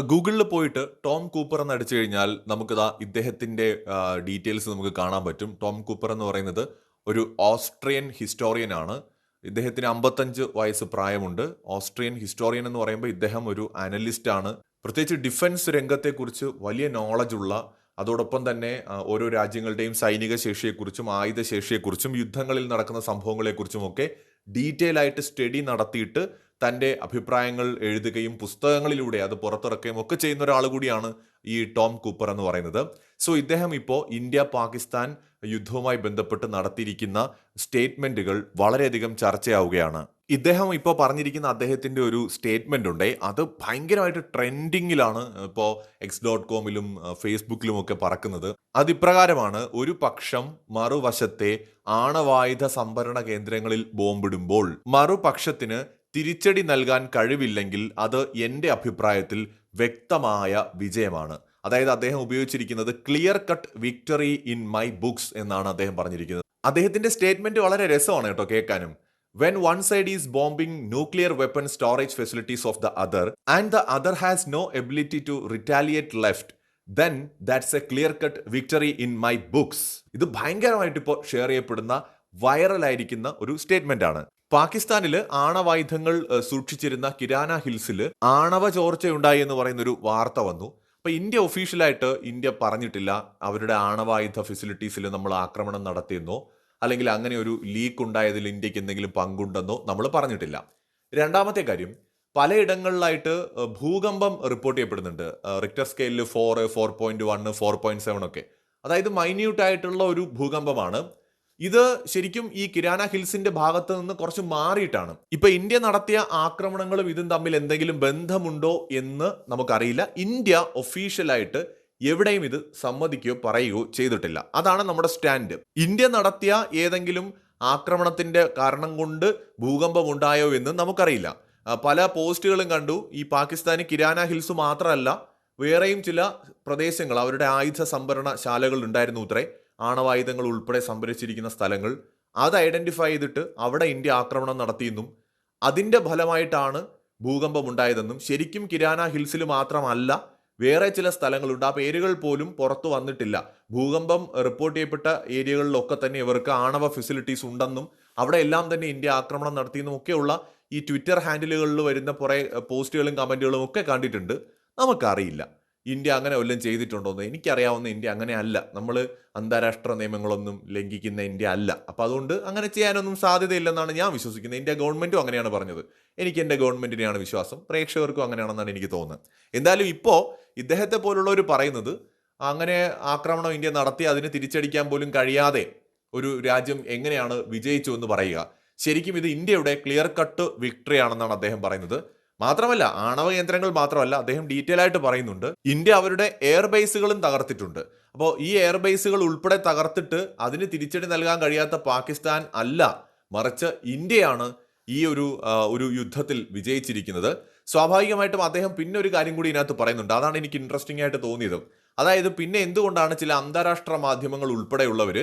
ഗൂഗിളിൽ പോയിട്ട് Tom Cooper എന്ന് അടിച്ചു കഴിഞ്ഞാൽ നമുക്ക് നമുക്കിതാ ഇദ്ദേഹത്തിന്റെ ഡീറ്റെയിൽസ് നമുക്ക് കാണാൻ പറ്റും. ടോം കൂപ്പർ എന്ന് പറയുന്നത് ഒരു ഓസ്ട്രിയൻ ഹിസ്റ്റോറിയൻ ആണ്. ഇദ്ദേഹത്തിന് അമ്പത്തഞ്ച് വയസ്സ് പ്രായമുണ്ട്. ഓസ്ട്രിയൻ ഹിസ്റ്റോറിയൻ എന്ന് പറയുമ്പോൾ ഇദ്ദേഹം ഒരു അനലിസ്റ്റ് ആണ്. പ്രത്യേകിച്ച് ഡിഫൻസ് രംഗത്തെക്കുറിച്ച് വലിയ നോളജ് ഉള്ള അതോടൊപ്പം തന്നെ ഓരോ രാജ്യങ്ങളുടെയും സൈനിക ശേഷിയെക്കുറിച്ചും ആയുധ ശേഷിയെക്കുറിച്ചും യുദ്ധങ്ങളിൽ നടക്കുന്ന സംഭവങ്ങളെക്കുറിച്ചും ഒക്കെ ഡീറ്റെയിൽ ആയിട്ട് സ്റ്റഡി നടത്തിയിട്ട് തന്റെ അഭിപ്രായങ്ങൾ എഴുതുകയും പുസ്തകങ്ങളിലൂടെ അത് പുറത്തിറക്കുകയും ഒക്കെ ചെയ്യുന്ന ഒരാൾ കൂടിയാണ് ഈ ടോം കൂപ്പർ എന്ന് പറയുന്നത്. സോ ഇദ്ദേഹം ഇപ്പോൾ ഇന്ത്യ പാകിസ്ഥാൻ യുദ്ധവുമായി ബന്ധപ്പെട്ട് നടത്തിയിരിക്കുന്ന സ്റ്റേറ്റ്മെന്റുകൾ വളരെയധികം ചർച്ചയാവുകയാണ്. ഇദ്ദേഹം ഇപ്പോൾ പറഞ്ഞിരിക്കുന്ന അദ്ദേഹത്തിന്റെ ഒരു സ്റ്റേറ്റ്മെന്റ് ഉണ്ട്. അത് ഭയങ്കരമായിട്ട് ട്രെൻഡിങ്ങിലാണ് ഇപ്പോൾ എക്സ് ഡോട്ട് കോമിലും ഫേസ്ബുക്കിലും ഒക്കെ പറക്കുന്നത്. അതിപ്രകാരമാണ് ഒരു പക്ഷം മറുവശത്തെ ആണവായുധ സംഭരണ കേന്ദ്രങ്ങളിൽ ബോംബിടുമ്പോൾ മറുപക്ഷത്തിന് തിരിച്ചടി നൽകാൻ കഴിവില്ലെങ്കിൽ അത് എന്റെ അഭിപ്രായത്തിൽ വ്യക്തമായ വിജയമാണ്. അതായത് അദ്ദേഹം ഉപയോഗിച്ചിരിക്കുന്നത് clear cut victory in my books എന്നാണ് അദ്ദേഹം പറഞ്ഞിരിക്കുന്നത്. അദ്ദേഹത്തിന്റെ സ്റ്റേറ്റ്മെന്റ് വളരെ രസമാണ് കേട്ടോ കേൾക്കാനും. When one side is bombing nuclear weapon storage facilities of the other and the other has no ability to retaliate left, then that's a clear cut victory in my books. ഇത് ഭയങ്കരമായിട്ട് ഇപ്പോൾ share ചെയ്യപ്പെടുന്ന വൈറലായിരിക്കുന്ന ഒരു statement ആണ് പാകിസ്ഥാനിൽ ആണവായുധങ്ങൾ സൂക്ഷിച്ചിരുന്ന കിരാന ഹിൽസിൽ ആണവ ചോർച്ചയുണ്ടായി എന്ന് പറയുന്ന ഒരു വാർത്ത വന്നു അപ്പൊ ഇന്ത്യ ഒഫീഷ്യലായിട്ട് ഇന്ത്യ പറഞ്ഞിട്ടില്ല അവരുടെ ആണവായുധ ഫെസിലിറ്റീസിൽ നമ്മൾ ആക്രമണം നടത്തിയെന്നോ അല്ലെങ്കിൽ അങ്ങനെ ഒരു ലീക്ക് ഉണ്ടായതിൽ ഇന്ത്യയ്ക്ക് എന്തെങ്കിലും പങ്കുണ്ടെന്നോ നമ്മൾ പറഞ്ഞിട്ടില്ല. രണ്ടാമത്തെ കാര്യം പലയിടങ്ങളിലായിട്ട് ഭൂകമ്പം റിപ്പോർട്ട് ചെയ്യപ്പെടുന്നുണ്ട്. റിക്ടർ സ്കെയിലിൽ four four point one four point seven ഒക്കെ. അതായത് മൈന്യൂട്ടായിട്ടുള്ള ഒരു ഭൂകമ്പമാണ്. ഇത് ശരിക്കും ഈ കിരാന ഹിൽസിന്റെ ഭാഗത്ത് നിന്ന് കുറച്ച് മാറിയിട്ടാണ്. ഇപ്പൊ ഇന്ത്യ നടത്തിയ ആക്രമണങ്ങളും ഇതും തമ്മിൽ എന്തെങ്കിലും ബന്ധമുണ്ടോ എന്ന് നമുക്കറിയില്ല. ഇന്ത്യ ഒഫീഷ്യലായിട്ട് എവിടെയും ഇത് സമ്മതിക്കുകയോ പറയുകയോ ചെയ്തിട്ടില്ല. അതാണ് നമ്മുടെ സ്റ്റാൻഡ്. ഇന്ത്യ നടത്തിയ ഏതെങ്കിലും ആക്രമണത്തിന്റെ കാരണം കൊണ്ട് ഭൂകമ്പം ഉണ്ടായോ എന്ന് നമുക്കറിയില്ല. പല പോസ്റ്റുകളും കണ്ടു. ഈ പാകിസ്ഥാനി കിരാന ഹിൽസ് മാത്രമല്ല വേറെയും ചില പ്രദേശങ്ങൾ അവരുടെ ആയുധ സംഭരണ ശാലകൾ ഉണ്ടായിരുന്നു ഉത്രേ. ആണവായുധങ്ങൾ ഉൾപ്പെടെ സംഭരിച്ചിരിക്കുന്ന സ്ഥലങ്ങൾ. അത് ഐഡന്റിഫൈ ചെയ്തിട്ട് അവിടെ ഇന്ത്യ ആക്രമണം നടത്തിയെന്നും അതിന്റെ ഫലമായിട്ടാണ് ഭൂകമ്പം ഉണ്ടായതെന്നും. ശരിക്കും കിരാന ഹിൽസിൽ മാത്രമല്ല വേറെ ചില സ്ഥലങ്ങളുണ്ട്. ആ പേരുകൾ പോലും പുറത്തു വന്നിട്ടില്ല. ഭൂകമ്പം റിപ്പോർട്ട് ചെയ്യപ്പെട്ട ഏരിയകളിലൊക്കെ തന്നെ ഇവർക്ക് ആണവ ഫെസിലിറ്റീസ് ഉണ്ടെന്നും അവിടെ എല്ലാം തന്നെ ഇന്ത്യ ആക്രമണം നടത്തിയെന്നും ഒക്കെയുള്ള ഈ ട്വിറ്റർ ഹാൻഡിലുകളിൽ വരുന്ന കുറേ പോസ്റ്റുകളും കമന്റുകളും ഒക്കെ കണ്ടിട്ടുണ്ട്. നമുക്കറിയില്ല. ഇന്ത്യ അങ്ങനെ വല്ലതും ചെയ്തിട്ടുണ്ടോ എന്ന് എനിക്കറിയാവുന്ന ഇന്ത്യ അങ്ങനെ അല്ല. നമ്മൾ അന്താരാഷ്ട്ര നിയമങ്ങളൊന്നും ലംഘിക്കുന്ന ഇന്ത്യ അല്ല. അപ്പം അതുകൊണ്ട് അങ്ങനെ ചെയ്യാനൊന്നും സാധ്യതയില്ലെന്നാണ് ഞാൻ വിശ്വസിക്കുന്നത്. ഇന്ത്യ ഗവൺമെന്റും അങ്ങനെയാണ് പറഞ്ഞത്. എനിക്ക് എന്റെ ഗവൺമെന്റിനെയാണ് വിശ്വാസം. പ്രേക്ഷകർക്കും അങ്ങനെയാണെന്നാണ് എനിക്ക് തോന്നുന്നത്. എന്തായാലും ഇപ്പോൾ ഇദ്ദേഹത്തെ പോലുള്ളവർ പറയുന്നത് അങ്ങനെ ആക്രമണം ഇന്ത്യ നടത്തി അതിനെ തിരിച്ചടിക്കാൻ പോലും കഴിയാതെ ഒരു രാജ്യം എങ്ങനെയാണ് വിജയിച്ചു എന്ന് പറയുക. ശരിക്കും ഇത് ഇന്ത്യയുടെ ക്ലിയർ കട്ട് വിക്ടറി ആണെന്നാണ് അദ്ദേഹം പറയുന്നത്. മാത്രമല്ല ആണവ കേന്ദ്രങ്ങൾ മാത്രമല്ല അദ്ദേഹം ഡീറ്റെയിൽ ആയിട്ട് പറയുന്നുണ്ട്. ഇന്ത്യ അവരുടെ എയർ ബേസുകളും തകർത്തിട്ടുണ്ട്. അപ്പോൾ ഈ എയർ ബേസുകൾ ഉൾപ്പെടെ തകർത്തിട്ട് അതിന് തിരിച്ചടി നൽകാൻ കഴിയാത്ത പാകിസ്ഥാൻ അല്ല മറിച്ച് ഇന്ത്യയാണ് ഈ ഒരു ഒരു യുദ്ധത്തിൽ വിജയിച്ചിരിക്കുന്നത്. സ്വാഭാവികമായിട്ടും അദ്ദേഹം പിന്നെ ഒരു കാര്യം കൂടി ഇതിനകത്ത് പറയുന്നുണ്ട്. അതാണ് എനിക്ക് ഇൻട്രസ്റ്റിംഗ് ആയിട്ട് തോന്നിയത്. അതായത് പിന്നെ എന്തുകൊണ്ടാണ് ചില അന്താരാഷ്ട്ര മാധ്യമങ്ങൾ ഉൾപ്പെടെയുള്ളവർ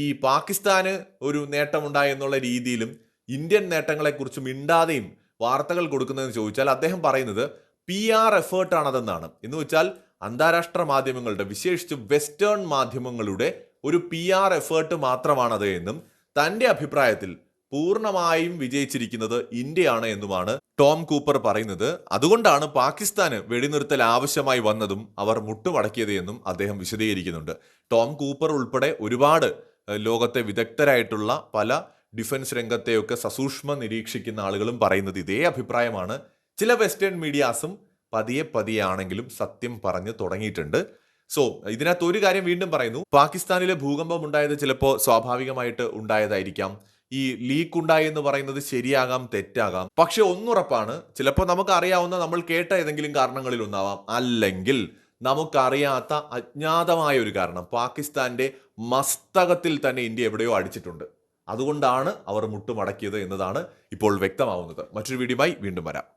ഈ പാകിസ്ഥാന് ഒരു നേട്ടമുണ്ടായി എന്നുള്ള രീതിയിലും ഇന്ത്യൻ നേട്ടങ്ങളെക്കുറിച്ച് മിണ്ടാതെയും വാർത്തകൾ കൊടുക്കുന്നതെന്ന് ചോദിച്ചാൽ അദ്ദേഹം പറയുന്നത് പി ആർ എഫേർട്ടാണതെന്നാണ് എന്ന് വെച്ചാൽ അന്താരാഷ്ട്ര മാധ്യമങ്ങളുടെ വിശേഷിച്ച് വെസ്റ്റേൺ മാധ്യമങ്ങളുടെ ഒരു പി ആർ എഫേർട്ട് മാത്രമാണത് എന്നും തന്റെ അഭിപ്രായത്തിൽ പൂർണമായും വിജയിച്ചിരിക്കുന്നത് ഇന്ത്യയാണ് എന്നുമാണ് ടോം കൂപ്പർ പറയുന്നത്. അതുകൊണ്ടാണ് പാകിസ്ഥാന് വെടിനിർത്തൽ ആവശ്യമായി വന്നതും അവർ മുട്ടുമടക്കിയത് എന്നും അദ്ദേഹം വിശദീകരിക്കുന്നുണ്ട്. ടോം കൂപ്പർ ഉൾപ്പെടെ ഒരുപാട് ലോകത്തെ വിദഗ്ധരായിട്ടുള്ള പല ഡിഫൻസ് രംഗത്തെയൊക്കെ സസൂക്ഷ്മ നിരീക്ഷിക്കുന്ന ആളുകളും പറയുന്നത് ഇതേ അഭിപ്രായമാണ്. ചില വെസ്റ്റേൺ മീഡിയാസും പതിയെ പതിയെ ആണെങ്കിലും സത്യം പറഞ്ഞു തുടങ്ങിയിട്ടുണ്ട്. സോ ഇതിനകത്ത് ഒരു കാര്യം വീണ്ടും പറയുന്നു. പാകിസ്ഥാനിലെ ഭൂകമ്പം ഉണ്ടായത് ചിലപ്പോൾ സ്വാഭാവികമായിട്ട് ഉണ്ടായതായിരിക്കാം. ഈ ലീക്ക് ഉണ്ടായി എന്ന് പറയുന്നത് ശരിയാകാം തെറ്റാകാം. പക്ഷെ ഒന്നുറപ്പാണ് ചിലപ്പോൾ നമുക്ക് അറിയാവുന്ന നമ്മൾ കേട്ട ഏതെങ്കിലും കാരണങ്ങളിൽ ഒന്നാവാം. അല്ലെങ്കിൽ നമുക്കറിയാത്ത അജ്ഞാതമായ ഒരു കാരണം. പാകിസ്ഥാന്റെ മസ്തകത്തിൽ തന്നെ ഇന്ത്യ എവിടെയോ അടിച്ചിട്ടുണ്ട്. അതുകൊണ്ടാണ് അവർ മുട്ടുമടക്കിയത് എന്നതാണ് ഇപ്പോൾ വ്യക്തമാവുന്നത്. മറ്റൊരു വീഡിയോയുമായി വീണ്ടും വരാം.